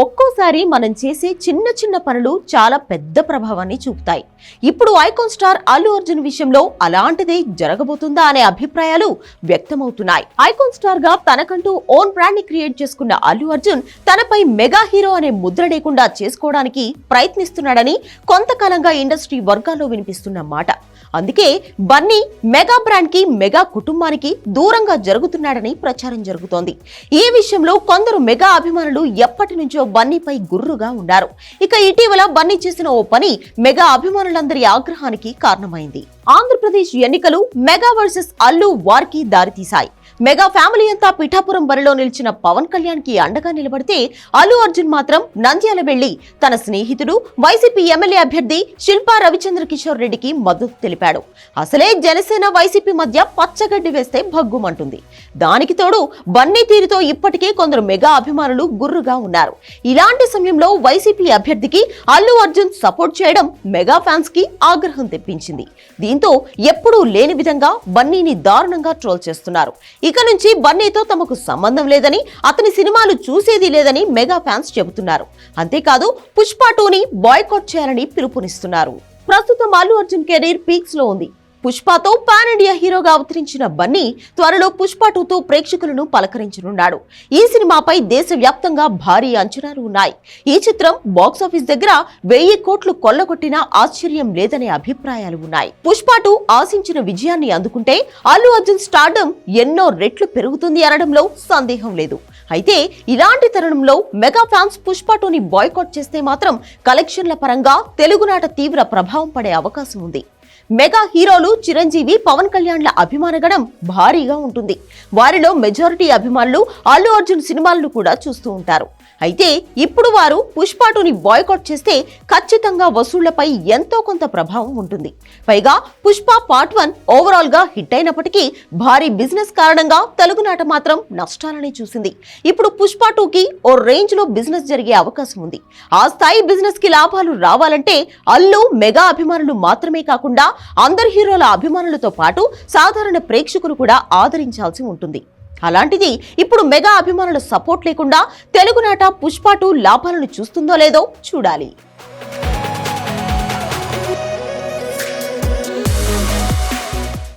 ఒక్కోసారి మనం చేసే చిన్న చిన్న పనులు చాలా పెద్ద ప్రభావాన్ని చూపుతాయి. ఇప్పుడు ఐకాన్ స్టార్ అల్లు అర్జున్ విషయంలో అలాంటిదే జరగబోతుందా అనే అభిప్రాయాలు వ్యక్తమవుతున్నాయి. ఐకాన్ స్టార్గా తనకంటూ ఓన్ బ్రాండ్ని క్రియేట్ చేసుకున్న అల్లు అర్జున్ తనపై మెగా హీరో అనే ముద్ర లేకుండా చేసుకోవడానికి ప్రయత్నిస్తున్నాడని కొంతకాలంగా ఇండస్ట్రీ వర్గాల్లో వినిపిస్తున్న మాట. అందుకే బన్నీ మెగా బ్రాండ్కి మెగా కుటుంబానికి దూరంగా జరుగుతున్నాడని ప్రచారం జరుగుతోంది. ఈ విషయంలో కొందరు మెగా అభిమానులు ఎప్పటి నుంచో బన్నీపై గుర్రుగా ఉన్నారు. ఇక ఇటీవల బన్నీ చేసిన ఓ పని మెగా అభిమానులందరి ఆగ్రహానికి కారణమైంది. ఆంధ్రప్రదేశ్ ఎన్నికలు మెగా వర్సెస్ అల్లు వార్కి దారితీశాయి. మెగా ఫ్యామిలీ అంతా పిఠాపురం బరిలో నిలిచిన పవన్ కళ్యాణ్కి అండగా నిలబడితే అల్లు అర్జున్ మాత్రం నంద్యాల వెళ్ళి తన స్నేహితుడు వైసీపీ ఎమ్మెల్యే అభ్యర్థి శిల్పా రవిచంద్ర కిషోర్ రెడ్డికి మద్దతు తెలిపాడు. అసలే జనసేన వైసీపీ మధ్య పచ్చగడ్డి వేస్తే భగ్గుమంటుంది. దానికి తోడు బన్నీ తీరుతో ఇప్పటికే కొందరు మెగా అభిమానులు గుర్రుగా ఉన్నారు. ఇలాంటి సమయంలో వైసీపీ అభ్యర్థికి అల్లు అర్జున్ సపోర్ట్ చేయడం మెగా ఫ్యాన్స్కి ఆగ్రహం తెప్పించింది. దీంతో ఎప్పుడూ లేని విధంగా బన్నీని దారుణంగా ట్రోల్ చేస్తున్నారు. ఇక నుంచి బన్నీతో తమకు సంబంధం లేదని అతని సినిమాలు చూసేది లేదని మెగా ఫ్యాన్స్ చెబుతున్నారు. అంతేకాదు పుష్ప టూని బాయ్కాట్ చేయాలని పిలుపునిస్తున్నారు. ప్రస్తుతం అల్లు అర్జున్ కెరీర్ పీక్స్లో ఉంది. పుష్పతో పాన్ ఇండియా హీరోగా అవతరించిన బన్నీ త్వరలో పుష్ప టూతో ప్రేక్షకులను పలకరించనున్నాడు. ఈ సినిమాపై దేశవ్యాప్తంగా భారీ అంచనాలు ఉన్నాయి. ఈ చిత్రం బాక్సాఫీస్ దగ్గర వెయ్యి కోట్లు కొల్లగొట్టినా ఆశ్చర్యం లేదనే అభిప్రాయాలు ఉన్నాయి. పుష్ప టూ ఆశించిన విజయాన్ని అందుకుంటే అల్లు అర్జున్ స్టార్డమ్ ఎన్నో రెట్లు పెరుగుతుంది అనడంలో సందేహం లేదు. అయితే ఇలాంటి తరుణంలో మెగా ఫ్యాన్స్ పుష్ప టూని బాయ్కాట్ చేస్తే మాత్రం కలెక్షన్ల పరంగా తెలుగునాట తీవ్ర ప్రభావం పడే అవకాశం ఉంది. మెగా హీరోలు చిరంజీవి పవన్ కళ్యాణ్ల అభిమానగణం భారీగా ఉంటుంది. వారిలో మెజారిటీ అభిమానులు అల్లు అర్జున్ సినిమాలను కూడా చూస్తూ ఉంటారు. అయితే ఇప్పుడు వారు పుష్పటుని బాయ్కాట్ చేస్తే ఖచ్చితంగా వసూళ్ళపై ఎంతో కొంత ప్రభావం ఉంటుంది. పైగా పుష్ప పార్ట్ వన్ ఓవరాల్గా హిట్ అయినప్పటికీ భారీ బిజినెస్ కారణంగా తెలుగునాట మాత్రం నష్టాలని చూసింది. ఇప్పుడు పుష్ప టూకి ఓ రేంజ్లో బిజినెస్ జరిగే అవకాశం ఉంది. ఆ స్థాయి బిజినెస్కి లాభాలు రావాలంటే అల్లు మెగా అభిమానులు మాత్రమే కాకుండా అందరి హీరోల అభిమానులతో పాటు సాధారణ ప్రేక్షకులు కూడా ఆదరించాల్సి ఉంటుంది. అలాంటిది ఇప్పుడు మెగా అభిమానుల సపోర్ట్ లేకుండా తెలుగునాట పుష్ప టూ లాభాలను చూస్తుందో లేదో చూడాలి.